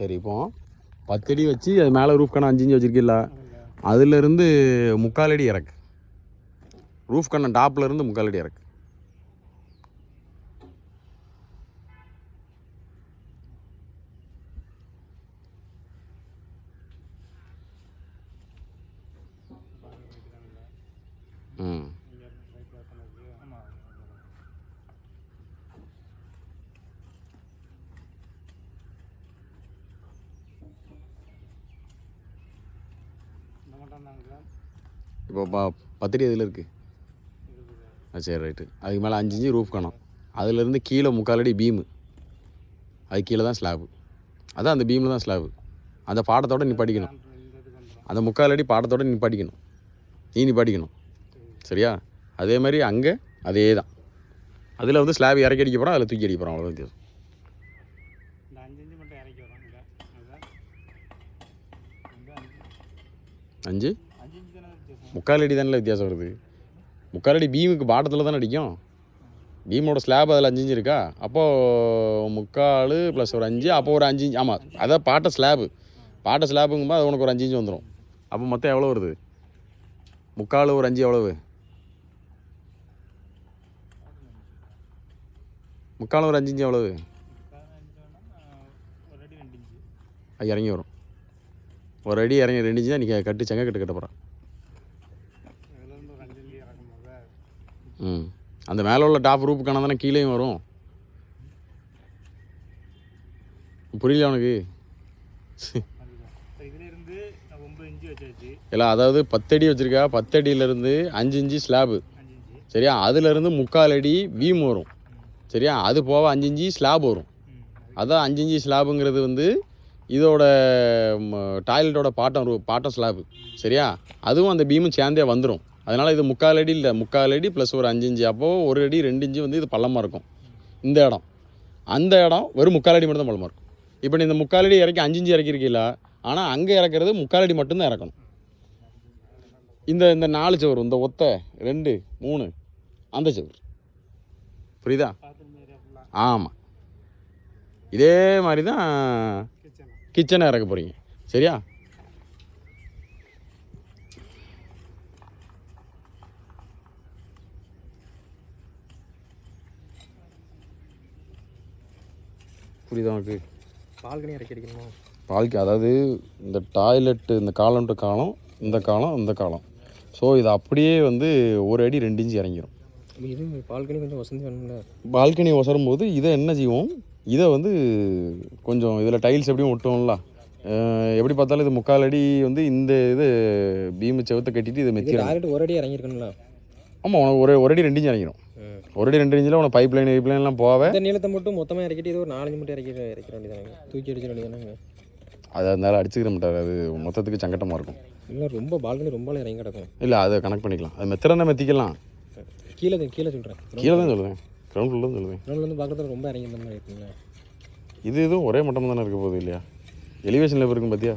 சரி இப்போ பத்தடி வச்சு அது மேலே ரூஃப் கண்ணை அஞ்சு இஞ்சி வச்சிருக்கில்ல அதுலேருந்து முக்கால் அடி இறக்கு. ரூஃப் கண்ணை டாப்ல இருந்து முக்கால் அடி இறக்கு. இப்போ ப பத்தடி எதில் இருக்குது. சரி ரைட்டு. அதுக்கு மேலே அஞ்சு இன்ச்சு ரூஃப் காணும். அதுலேருந்து கீழே முக்கால் அடி பீமு. அது கீழே தான் ஸ்லாபு. அதான் அந்த பீமில் தான் ஸ்லாபு. அந்த பாடத்தோட நீ படிக்கணும். அந்த முக்கால் அடி பாடத்தோட நீ படிக்கணும். நீ நீ படிக்கணும். சரியா? அதே மாதிரி அங்கே அதே தான். அதில் வந்து ஸ்லாப் இறக்கி அடிக்க போகிறோம் அதில் தூக்கி அடிக்க போகிறோம் அவ்வளோ வித்தியாசம் இந்த அஞ்சு இன்ச்சு மட்டும் இறக்கி வரும் இங்கே அதான் இந்த அஞ்சு? முக்கால் அடி தானே வித்தியாசம் வருது. முக்கால் அடி பீமுக்கு பாட்டத்தில் தானே அடிக்கும். பீமோட ஸ்லாப் அதில் அஞ்சு இன்ச்சு இருக்கா? அப்போது முக்கால் ப்ளஸ் ஒரு அஞ்சு அப்போ ஒரு அஞ்சு இன்ச்சு. ஆமாம் அதான் பாட்டை ஸ்லாபு பாட்டை ஸ்லாபுங்கும்போது அது உனக்கு ஒரு அஞ்சு இன்ச்சு வந்துடும் அப்போ மொத்தம் எவ்வளோ வருது? முக்கால் ஒரு அஞ்சு எவ்வளவு? முக்கால் ஒரு அஞ்சு இன்ச்சு எவ்வளவு? இறங்கி வரும். ஒரு அடி இறங்கி ரெண்டு இன்ச்சு தான் நீங்கள் கட்டு செங்க கட்டு கட்ட போகிறேன் ம். அந்த மேலே உள்ள டாப் ரூப் கணம் தானே கீழேயும் வரும். புரியல உனக்கு? இல்லை அதாவது பத்தடி வச்சுருக்கா. பத்தடியிலேருந்து அஞ்சு இன்ச்சு ஸ்லாபு சரியா? அதுலேருந்து முக்கால் அடி வீம் வரும். சரியா? அது போக அஞ்சு இன்ச்சு ஸ்லாப் வரும். அதான் அஞ்சு இன்ச்சு ஸ்லாபுங்கிறது வந்து இதோட டாய்லெட்டோட பாட்டம் ரூ பாட்டம் ஸ்லாபு சரியா? அதுவும் அந்த பீமும் சேர்ந்தே வந்துடும் அதனால் இது முக்கால் அடி இல்லை முக்கால் அடி ப்ளஸ் ஒரு அஞ்சு இன்ச்சு. அப்போது ஒரு அடி ரெண்டு இன்ச்சு வந்து இது பள்ளமாக இருக்கும். இந்த இடம். அந்த இடம் வெறும் முக்கால் அடி மட்டும் தான் பள்ளமாக இருக்கும். இப்போ நீ இந்த முக்கால் அடி இறக்கி அஞ்சு இன்ச்சு இறக்கிருக்கீங்களா ஆனால் அங்கே இறக்குறது முக்கால் அடி மட்டும்தான் இறக்கணும். இந்த இந்த நாலு சவர் இந்த ஒத்தை ரெண்டு மூணு அந்த சவர். புரியுதா? ஆமாம் இதே மாதிரி தான் கிச்சன் இறக்க போகிறீங்க சரியா? புரியுதா உனக்கு? பால்கனி இறக்கி அடிக்கணுமா? பால்க்கு அதாவது இந்த டாய்லெட்டு இந்த காலம் டு காலம் இந்த காலம் இந்த காலம். ஸோ இது அப்படியே வந்து ஒரு அடி ரெண்டு இன்ச்சு இறங்கிரும். இது பால்கனி கொஞ்சம் வசதி வேணும்ல. பால்கனி ஒசரும் போது இதை என்ன செய்வோம்? இதை வந்து கொஞ்சம் இதில் டைல்ஸ் எப்படியும் ஒட்டுவோம்ல. அஹ் எப்படி பார்த்தாலும் இது முக்கால் அடி வந்து இந்த இது பீமு செவத்தை கட்டிட்டு இதை டேரக்ட் ஒரு அடி இறங்கியிருக்கணும்ல. ஆமாம் உனக்கு ஒரு ஒரு அடி ரெண்டு இன்ச்சு இறங்கிடும் ஒரு அடி ரெண்டு இன்ச்சில் உனக்கு பைப் லைன் பைப் லைன்லாம் போவே இந்த நீளத்தை மட்டும் மொத்தமாக இறக்கிட்டு இது ஒரு நாலஞ்சு மட்டும் இறக்கி இறக்கிற வேண்டியதானே தூக்கி அடிச்சிட வேண்டியதானே அது அதனால அடிச்சுக்கிற மாட்டார். அது மொத்தத்துக்கு சங்கட்டமாக இருக்கும். இல்லை ரொம்ப பால்கனி ரொம்ப இறங்கி கிடக்கும். இல்லை அதை கனெக்ட் பண்ணிக்கலாம். அது மெத்திரன்னா மெத்திக்கலாம். கீழே தான் கீழே சொல்கிறேன் கீழே தான் சொல்லுவேன் கிரவுண்ட் ஃப்ளோர் தான் சொல்லுவேன் கிரௌண்ட்ல வந்து பார்க்குறதுல ரொம்ப இறங்கி மாதிரி இருக்குங்களா? இது இதுவும் ஒரே மட்டம் தானே இருக்க போகுது இல்லையா? எலிவேஷனில் இருக்கும் பார்த்தியா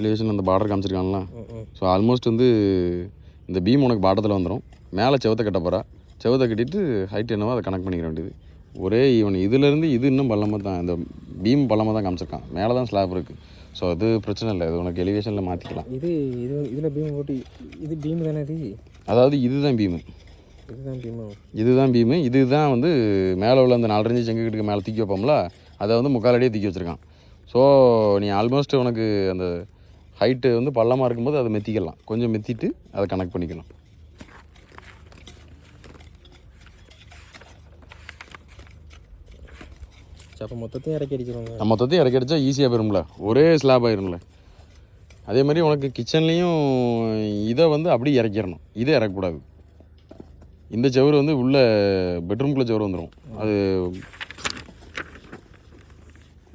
எலிவேஷன் அந்த பார்டர் காமிச்சிருக்கான்ல. ஸோ ஆல்மோஸ்ட் வந்து இந்த பீம் உனக்கு பாட்டத்தில் வந்துடும் மேலே செவத்தை கட்ட போகிறா செவத்தை கட்டிட்டு ஹைட் என்னவோ அதை கனெக்ட் பண்ணிக்க வேண்டியது. ஒரே ஈவன். இதுலேருந்து இது இன்னும் பள்ளமாக தான் இந்த பீம் பள்ளமாக தான் காமிச்சிருக்கான். மேலே தான் ஸ்லாப் இருக்குது ஸோ அது பிரச்சனை இல்லை. இது உனக்கு எலிவேஷனில் மாற்றிக்கலாம் இது இது இதில் பீம் போட்டு இது பீம் தானே இது? அதாவது இதுதான் பீமு இதுதான் பீமா இதுதான் பீமு இதுதான் வந்து மேலே உள்ள அந்த நாலரைஞ்சு செங்குக்கிட்டுக்கு மேலே தூக்கி வைப்போம்ல அதை வந்து முக்கால் அடியே தூக்கி வச்சுருக்கான். ஸோ நீ ஆல்மோஸ்ட் உனக்கு அந்த ஹைட்டு வந்து பள்ளமாக இருக்கும்போது அதை மெத்திக்கலாம். கொஞ்சம் மெத்திட்டு அதை கனெக்ட் பண்ணிக்கலாம். அப்போ மொத்தத்தையும் இறக்கி நம்ம மொத்தத்தையும் இறக்கி அடிச்சா ஈஸியாக போயிரும்ல. ஒரே ஸ்லாப் ஆயிரும்ல. அதே மாதிரி உனக்கு கிச்சன்லேயும் இதை வந்து அப்படியே இறக்கிடணும். இதை இறக்கக்கூடாது. இந்த செவுரு வந்து உள்ள பெட்ரூம்குள்ளே செவுரு வந்துடும் அது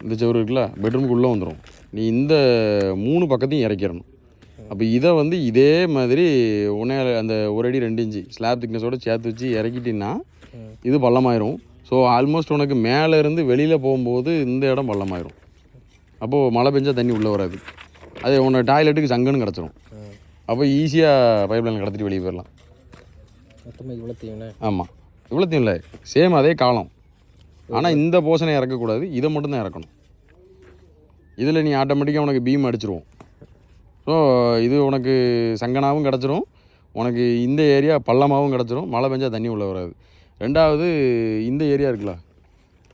இந்த செவுரு இருக்குல்ல பெட்ரூமுக்கு உள்ளே வந்துடும் நீ இந்த மூணு பக்கத்தையும் இறக்கிடணும். அப்போ இதை வந்து இதே மாதிரி உன்னே அந்த ஒரு அடி ரெண்டு இன்ச்சு ஸ்லாப் திக்னஸோட சேர்த்து வச்சு இறக்கிட்டீங்கன்னா ம். இது பள்ளமாயிரும். ஸோ ஆல்மோஸ்ட் உனக்கு மேலே இருந்து வெளியில் போகும்போது இந்த இடம் பள்ளமாயிரும் அப்போது மழை பெஞ்சா தண்ணி உள்ளே வராது. அது உன்னோட டாய்லெட்டுக்கு சங்கன்னு கிடச்சிரும். அப்போ ஈஸியாக பைப் லைன் கடத்திட்டு வெளியே போயிடலாம் மொத்தமாக இவ்வளோ தீவனே? ஆமாம் இவ்வளோத்தையும் இல்லை. சேம் அதே காலம். ஆனால் இந்த போர்ஷனை இறக்கக்கூடாது. இதை மட்டும்தான் இறக்கணும். இதில் நீ ஆட்டோமேட்டிக்காக உனக்கு பீம் அடிச்சிருவோம். ஸோ இது உனக்கு சங்கனாவும் கிடச்சிரும். உனக்கு இந்த ஏரியா பள்ளமாகவும் கிடச்சிரும். மழை பெஞ்சா தண்ணி உள்ளே வராது. ரெண்டாவது இந்த ஏரியா இருக்குல்ல.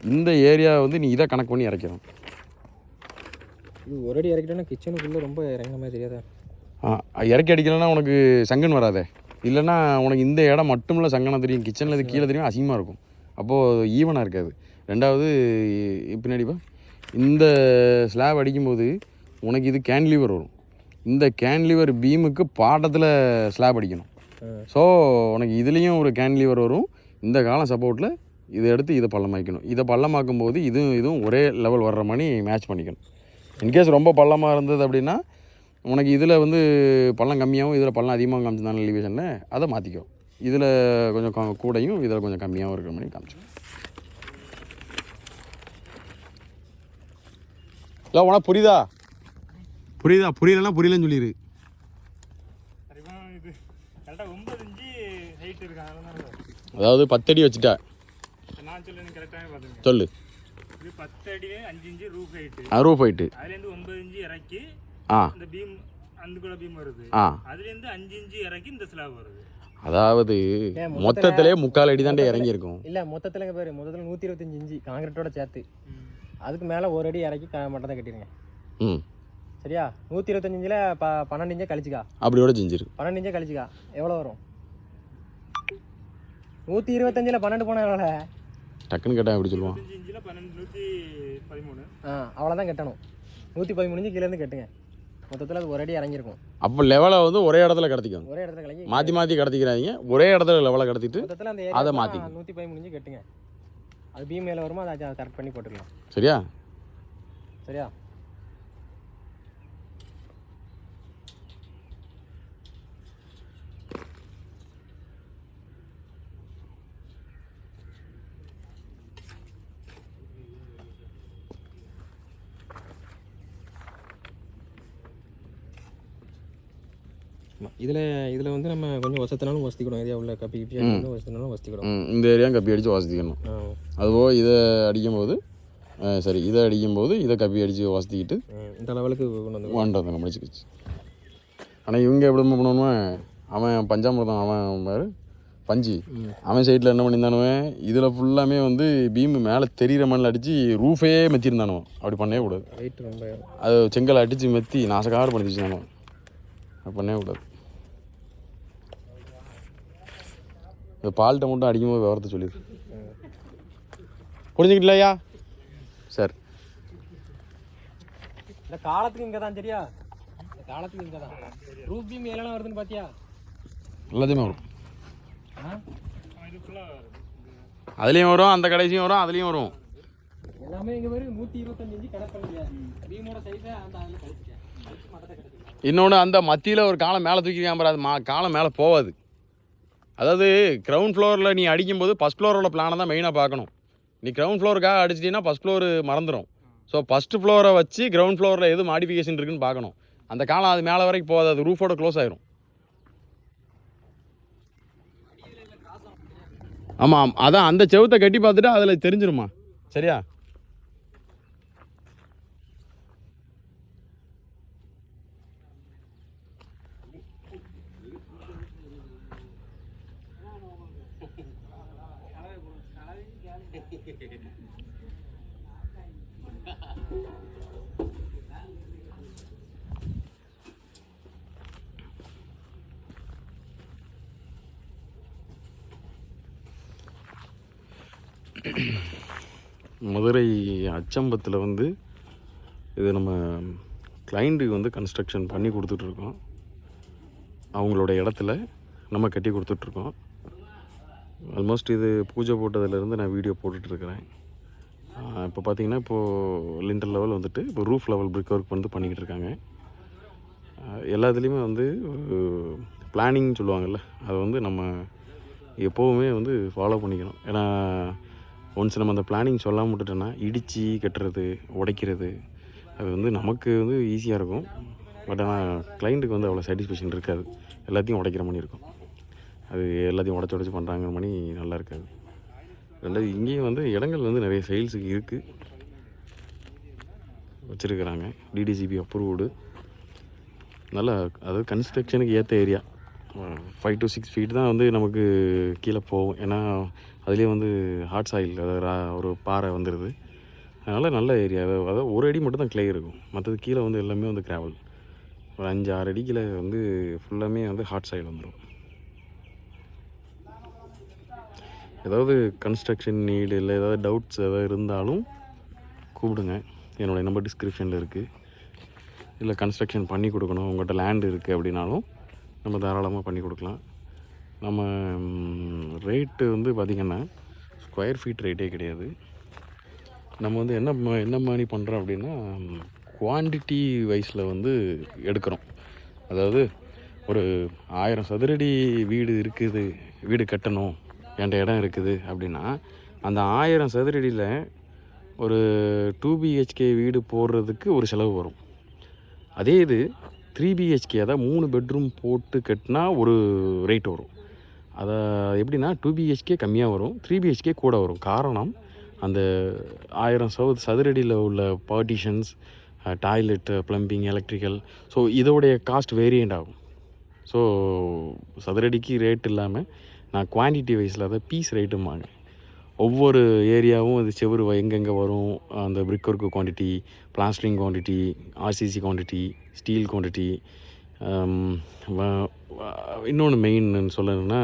இந்த ஏரியா வந்து நீ இதை கணக்கு பண்ணி இறக்கணும் இது ஒரு அடி இறக்கிட்டோன்னா கிச்சனுக்குள்ளே ரொம்ப இறங்கின மாதிரி தெரியாதா? ஆ, இறக்கி அடிக்கலைன்னா உனக்கு சங்கன் வராதே. இல்லைன்னா உனக்கு இந்த இடம் மட்டும் இல்லை சங்கனம் தெரியும் கிச்சனில் இது கீழே தெரியும் அசிங்கமாக இருக்கும். அப்போது ஈவனாக இருக்காது. ரெண்டாவது பின்னாடிப்பா இந்த ஸ்லாப் அடிக்கும்போது உனக்கு இது கேன்லிவர் வரும். இந்த கேன்லிவர் பீமுக்கு பாட்டத்தில் ஸ்லாப் அடிக்கணும். ஸோ உனக்கு இதுலேயும் ஒரு கேன்லிவர் வரும். இந்த காலம் சப்போர்ட்டில் இதை எடுத்து இதை பள்ளமாக்கணும் இதை பள்ளமாக்கும் போது இதுவும் இதுவும் ஒரே லெவல் வர்ற மாதிரி மேட்ச் பண்ணிக்கணும். இன்கேஸ் ரொம்ப பள்ளமாக இருந்தது அப்படின்னா உனக்கு இதில் வந்து பள்ளம் கம்மியாகவும் இதில் பள்ளம் அதிகமாகவும் காமிச்சிருந்தாலும் எலிவேஷனில் அதை மாற்றிக்கும் இதில் கொஞ்சம் கூடையும் இதில் கொஞ்சம் கம்மியாகவும் இருக்கிற மாதிரி காமிச்சோம் இல்லை உனக்கு புரியுதா? புரியுதா? புரியலன்னா புரியலன்னு சொல்லிடு சரிமா இது கரெக்டாக ஒன்பது இன்ச்சு ஹைட் இருக்கு அதனால தான் அதாவது வச்சுட்டா. சொல்லு. பத்து அடியிலே அஞ்சு இன்ச்சு ரூப் ஹைட்டு ஆ இந்த பீம் அந்த கூட பீம் வருது. ஆ. அதுலேருந்து அஞ்சு இன்ச்சு இறக்கி இந்த ஸ்லாப் வருது. அதாவது ஏன் மொத்தத்துல- முக்கால் அடி தாண்டே இறங்கியிருக்கும். இல்லை மொத்தத்தில் பேர் மொத்தத்தில் நூற்றி இருபத்தஞ்சி இன்ச்சு காங்கிரீட்டோட சேர்த்து. அதுக்கு மேலே ஒரு அடி இறக்கி மட்டும் தான் கட்டிடுங்க ம். சரியா? நூற்றி இருபத்தஞ்சு இன்ச்சில் ப பன்னெண்டு இன்ச்சை கழிச்சிக்கா. அப்படியோட செஞ்சிரு. பன்னெண்டு இன்ச்சை கழிச்சிக்கா. எவ்வளோ வரும்? நூற்றி இருபத்தஞ்சில் பன்னெண்டு போனால் எவ்வளோ டக்குன்னு கேட்டால் எப்படி சொல்லுவான்? அஞ்சு இன்ச்சில் பன்னெண்டு நூற்றி பதிமூணு. ஆ அவ்வளோதான் கட்டணும். நூற்றி பதிமூணு கீழேருந்து கட்டுங்க. மொத்தத்தில் அது ஒரு அடி இறங்கியிருக்கும். அப்போ லெவலை வந்து ஒரே இடத்துல கடத்திக்கணும். ஒரே இடத்துல கலங்கி மாற்றி மாற்றி கடத்திக்கிறாங்க ஒரே இடத்துல லெவலை கடத்திட்டு மொத்தத்தில் அந்த அதை மாத்திக்கணும். நூற்றி பதிமூணு கட்டுங்க. அது பீம் மேலே வருமோ? அதை கரெக்ட் பண்ணி போட்டுக்கலாம். சரியா? சரியா? இதில் இதில் வந்து நம்ம கொஞ்சம் வசத்தினாலும் வசதிக்கணும் ஏரியா உள்ள கப்பி கிப்பி அடிக்கணும் வசதிக்கணும் இந்த ஏரியா கப்பி அடித்து வாசிக்கணும். ஆ. அதுபோக இதை அடிக்கும்போது சரி இதை அடிக்கும்போது இதை கப்பி அடித்து வாசிக்கிட்டு ம், இந்த லெவலுக்கு கொண்டு வந்து வாண்டதை முடிச்சுக்கிச்சு. ஆனால் இவங்க எப்படி பண்ணணுமா அவன் பஞ்சாமிரதம் அவன் பாரு பஞ்சு. அவன் சைடில் என்ன பண்ணியிருந்தானுவன் இதில் ஃபுல்லாமே வந்து பீம் மேலே தெரிகிற மண்ணில் அடித்து ரூஃபே மெத்திருந்தானுவன் அப்படி பண்ணவே கூடாது. அது செங்கல் அடித்து மெத்தி நாசக்காடு பண்ணி வச்சுருந்தானுவன் அது பண்ணவே கூடாது. பால்கிட்ட மட்டும் அடிக்கும்போது விவரத்தை சொல்லிடு. புரிஞ்சுக்கிட்டலையா சரி. இந்த காலத்துக்கு இங்கே தான் சரியா? இந்த காலத்துக்கு இங்கே தான். ரூப் பீம் எல்லாம் வருதுன்னு பார்த்தியா எல்லாத்தையுமே வரும். அதுலேயும் வரும் அந்த கடைசியும் வரும் அதுலேயும் வரும். எல்லாமே இங்கே வரும் நூற்றி இருபத்தஞ்சு இன்ச்சு பீமோட சைஸை அந்த அதில் இன்னொன்று அந்த மத்தியில் ஒரு காலம் மேலே தூக்கிருக்கான் பாரு அது மா காலம் மேலே போகாது. அதாவது கிரவுண்ட் ஃப்ளோரில் நீ அடிக்கும்போது ஃபஸ்ட் ஃப்ளோரோட பிளானை தான் மெயினாக பார்க்கணும். நீ கிரவுண்ட் ஃப்ளோருக்காக அடிச்சிட்டீங்கன்னா ஃபஸ்ட் ஃப்ளோர் மறந்துடும் ஸோ ஃபஸ்ட்டு ஃப்ளோரை வச்சு கிரவுண்ட் ஃப்ளோரில் எது மாடிஃபிகேஷன் இருக்குன்னு பார்க்கணும். அந்த காலம் அது மேலே வரைக்கும் போகாது. அது ரூஃபோட க்ளோஸ் ஆயிரும். ஆமாம். அதான் அந்த செவத்தை கட்டி பார்த்துட்டு அதில் தெரிஞ்சிருமா? சரியா? மதுரை அச்சம்பத்தில் வந்து இது நம்ம கிளைண்ட்டுக்கு வந்து கன்ஸ்ட்ரக்ஷன் பண்ணி கொடுத்துட்ருக்கோம். அவங்களோட இடத்துல நம்ம கட்டி கொடுத்துட்ருக்கோம். ஆல்மோஸ்ட் இது பூஜை போட்டதுலேருந்து நான் வீடியோ போட்டுட்ருக்கிறேன். இப்போ பார்த்தீங்கன்னா இப்போது லிண்டர் லெவல் வந்துட்டு இப்போ ரூஃப் லெவல் பிரிக் ஒர்க் வந்து பண்ணிக்கிட்டு இருக்காங்க எல்லாத்துலேயுமே வந்து பிளானிங் சொல்லுவாங்கள்ல அதை வந்து நம்ம எப்போவுமே வந்து ஃபாலோ பண்ணிக்கணும். ஏன்னா ஒன்ஸ் நம்ம அந்த பிளானிங் சொல்லாமல் விட்டுட்டோன்னா இடித்து கட்டுறது உடைக்கிறது அது வந்து நமக்கு வந்து ஈஸியாக இருக்கும். பட் ஆனால் கிளைண்ட்டுக்கு வந்து அவ்வளோ சாட்டிஸ்ஃபேக்ஷன் இருக்காது. எல்லாத்தையும் உடைக்கிற மாதிரி இருக்கும். அது எல்லாத்தையும் உடச்சி உடச்சி பண்ணுறாங்கிற மாதிரி நல்லா இருக்காது. ரெண்டாவது இங்கேயும் வந்து இடங்கள் வந்து நிறைய சேல்ஸுக்கு இருக்குது வச்சுருக்குறாங்க. டிடிசிபி அப்ரூவ்டு நல்லா அதாவது கன்ஸ்ட்ரக்ஷனுக்கு ஏற்ற area five to six feet தான் வந்து நமக்கு கீழே போகும். ஏன்னா அதுலேயே வந்து ஹாட் சாயில் அதாவது ரா- ஒரு பாறை வந்துடுது அதனால் நல்ல ஏரியா. அதாவது ஒரு அடி மட்டும் தான் கிளே இருக்கும். மற்றது கீழே வந்து எல்லாமே வந்து கிராவல் ஒரு அஞ்சு ஆறு அடி கீழே வந்து ஃபுல்லாமே வந்து ஹாட் சாயில் வந்துடும் ஏதாவது கன்ஸ்ட்ரக்ஷன் நீடு இல்லை ஏதாவது டவுட்ஸ் ஏதாவது இருந்தாலும் கூப்பிடுங்க. என்னுடைய நம்பர் டிஸ்கிரிப்ஷனில் இருக்குது இல்லை கன்ஸ்ட்ரக்ஷன் பண்ணி கொடுக்கணும். உங்கள்கிட்ட லேண்ட் இருக்குது அப்படின்னாலும் நம்ம தாராளமாக பண்ணி கொடுக்கலாம். நம்ம ரேட்டு வந்து பார்த்திங்கன்னா ஸ்கொயர் ஃபீட் ரேட்டே கிடையாது. நம்ம வந்து என்ன ம- என்ன மாதிரி பண்ணுறோம் அப்படின்னா குவான்டிட்டி வைஸில் வந்து எடுக்கிறோம். அதாவது ஒரு ஆயிரம் சதுரடி வீடு இருக்குது வீடு கட்டணும் என்ற இடம் இருக்குது அப்படின்னா அந்த ஆயிரம் சதுரடியில் ஒரு டூ பிஹெச்கே வீடு போடுறதுக்கு ஒரு செலவு வரும். அதே இது த்ரீ பிஹெச்கே அதாவது மூணு பெட்ரூம் போட்டு கட்டினா ஒரு ரேட் வரும். அதை எப்படின்னா டூ பிஹெச்கே கம்மியாக வரும் த்ரீ பிஹெச்கே கூட வரும். காரணம் அந்த ஆயிரம் சவுத் சதுரடியில் உள்ள partitions toilet plumbing electrical so இதோடைய காஸ்ட் வேரியண்ட் ஆகும். ஸோ சதுரடிக்கு ரேட் இல்லாமல் நான் குவான்டிட்டி வைஸில் அதை பீஸ் ரேட்டுமாங்க ஒவ்வொரு ஏரியாவும் அது செவுரு வ- எங்கெங்கே வரும் அந்த brick work quantity plastering quantity RCC quantity steel quantity இன்னொன்று மெயின்னு சொல்லணும்னா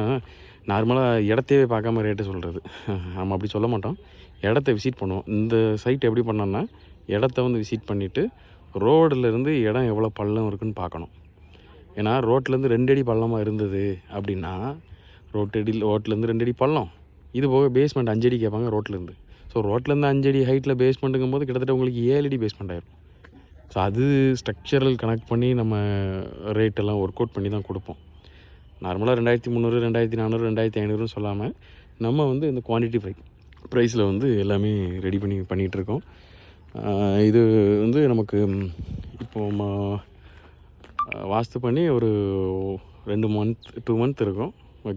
நார்மலாக இடத்தையே பார்க்காம ரேட்டு சொல்கிறது நம்ம அப்படி சொல்ல மாட்டோம். இடத்த விசிட் பண்ணுவோம். இந்த சைட் எப்படி பண்ணோன்னா இடத்த வந்து விசிட் பண்ணிவிட்டு ரோடுலேருந்து இடம் எவ்வளோ பள்ளம் இருக்குன்னு பார்க்கணும். ஏன்னா ரோட்லேருந்து ரெண்டு அடி பள்ளமாக இருந்தது அப்படின்னா ரோட்டடி ரோட்லேருந்து ரெண்டு அடி பள்ளம். இது போக பேஸ்மெண்ட் அஞ்சடி கேட்பாங்க ரோட்லேருந்து ஸோ ரோட்லேருந்து அஞ்சடி ஹைட்டில் பேஸ்மெண்ட்டுங்கும் போது கிட்டத்தட்ட உங்களுக்கு ஏழு அடி பேஸ்மெண்ட் ஆயிரும். ஸோ அது ஸ்ட்ரக்சரல் கனெக்ட் பண்ணி நம்ம ரேட் எல்லாம் ஒர்க் அவுட் பண்ணி தான் கொடுப்போம் நார்மலாக ரெண்டாயிரத்தி முந்நூறு ரெண்டாயிரத்தி நானூறு ரெண்டாயிரத்தி ஐநூறுன்னு சொல்லாமல் நம்ம வந்து இந்த குவான்டிட்டி ப்ரை ப்ரைஸில் வந்து எல்லாமே ரெடி பண்ணி பண்ணிகிட்ருக்கோம் இது வந்து நமக்கு இப்போ வாஸ்து பண்ணி ஒரு ரெண்டு மந்த் டூ மந்த் இருக்கும்.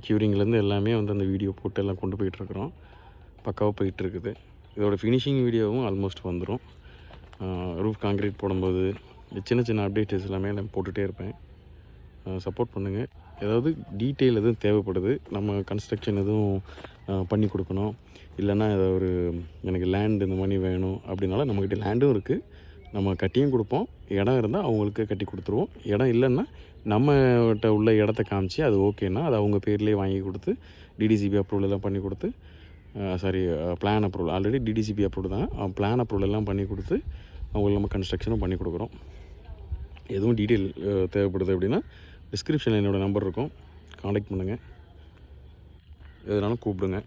க்யூரிங்லேருந்து எல்லாமே வந்து அந்த வீடியோ போட்டு எல்லாம் கொண்டு போயிட்டுருக்குறோம். பக்காவாக போயிட்டுருக்குது. இதோட ஃபினிஷிங் வீடியோவும் ஆல்மோஸ்ட் வந்துடும் ரூஃப் காங்க்ரீட் போடும்போது சின்ன சின்ன அப்டேட்ஸ் எல்லாமே நான் போட்டுகிட்டே இருப்பேன். சப்போர்ட் பண்ணுங்கள் ஏதாவது டீட்டெயில் எதுவும் தேவைப்படுது நம்ம கன்ஸ்ட்ரக்ஷன் எதுவும் பண்ணி கொடுக்கணும். இல்லைன்னா ஏதாவது ஒரு எனக்கு லேண்ட் இந்த மாதிரி வேணும் அப்படின்னால நம்மக்கிட்ட லேண்டும் இருக்குது நம்ம கட்டியும் கொடுப்போம். இடம் இருந்தால் அவங்களுக்கு கட்டி கொடுத்துருவோம். இடம் இல்லைன்னா நம்மகிட்ட உள்ள இடத்த காமிச்சு அது ஓகேன்னா அது அவங்க பேர்லேயே வாங்கி கொடுத்து டிடிசிபி அப்ரூவல் எல்லாம் பண்ணி கொடுத்து sorry plan approval already DTCP approval தான். பிளான் அப்ரூவல் எல்லாம் பண்ணி கொடுத்து அவங்களுக்கு நம்ம கன்ஸ்ட்ரக்ஷனும் பண்ணி கொடுக்குறோம். எதுவும் டீட்டெயில் தேவைப்படுது அப்படின்னா டிஸ்கிரிப்ஷனில் என்னோடய நம்பர் இருக்கும். காண்டாக்ட் பண்ணுங்கள் எதுனாலும் கூப்பிடுங்க.